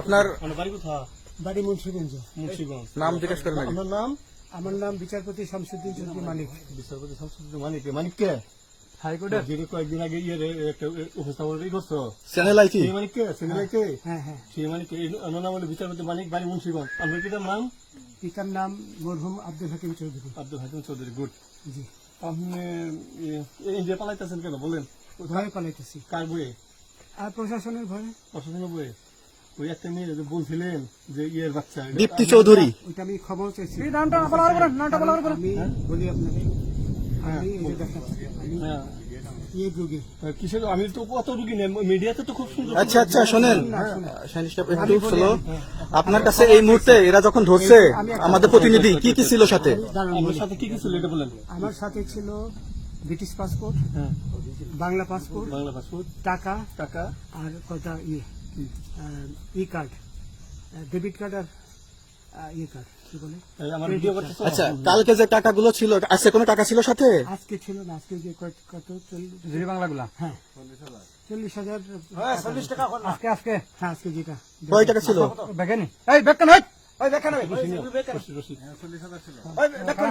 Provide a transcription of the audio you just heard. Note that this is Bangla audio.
আপনার মানে বাড়ি মুন্সিগঞ্জ। মুন্সিগঞ্জ। নাম জিজ্ঞেস করেন আগে। নাম আমার নাম বিচারপতি শামসুদ্দিন চৌধুরী মানিক। বিচারপতি শামসুদ্দিন মানিক। মানিক কে? হাইকোর্টের? যিনি কয়েকদিন আগে ইয়ে রে, একটা উপস্থাপন করছ। চ্যানেল সেই মানিক কে? সিনেমাই কে? হ্যাঁ হ্যাঁ। সেই মানিক ওনার নাম হলো বিচারপতি মানিক বাড়ি মুন্সিগঞ্জ। আপনার পিতার নাম? পিতার নাম মরহুম আব্দুল হাকিম চৌধুরী। আব্দুল হাকিম চৌধুরী গুড। জি। আপনি ইন্ডিয়া পালাইতেছেন কেন? বলেন। ভয়ে পালাইতেছি? কার বইয়ে? আর প্রশাসনের ভয়ে প্রশাসনের বইয়ে ওই একটা মেয়ে বলছিলেন যে ইয়ের বাচ্চা দীপ্তি চৌধুরী। ওইটা আমি খবর চাইছি। নামটা বলার করেন নামটা বলার করেন। আমি বলি আপনাকে। আমি এই দেখাচ্ছি আমি হ্যাঁ। কিসের আমি তো কত রুগী নেই মিডিয়াতে তো খুব সুন্দর আচ্ছা আচ্ছা শোনেন। একটু স্লো আপনার কাছে এই মুহূর্তে এরা যখন ধরছে আমাদের প্রতিনিধি কি কি ছিল সাথে কি কি ছিল এটা বলেন। আমার সাথে ছিল ব্রিটিশ পাসপোর্ট হ্যাঁ। বাংলা পাসপোর্ট বাংলা পাসপোর্ট টাকা টাকা। আর কয়টা ইয়ে ই কার্ড ডেবিট কার্ড আর আহ, ইয়ে কার্ড কি বলে? আচ্ছা কালকে যে টাকাগুলো ছিল আজকে কোনো টাকা ছিল সাথে? আজকে ছিল না আজকে যে কত- চল্লিশ বাংলাগুলা? হ্যাঁ। চল্লিশ হাজার। চল্লিশ টাকা আজকে আজকে হ্যাঁ আজকে যেটা। কয় টাকা ছিল? বেকেনি এই বেকেন ওই ওই বেকেন ওই রশিদ, রশিদ। ওই বেকেন বেকেন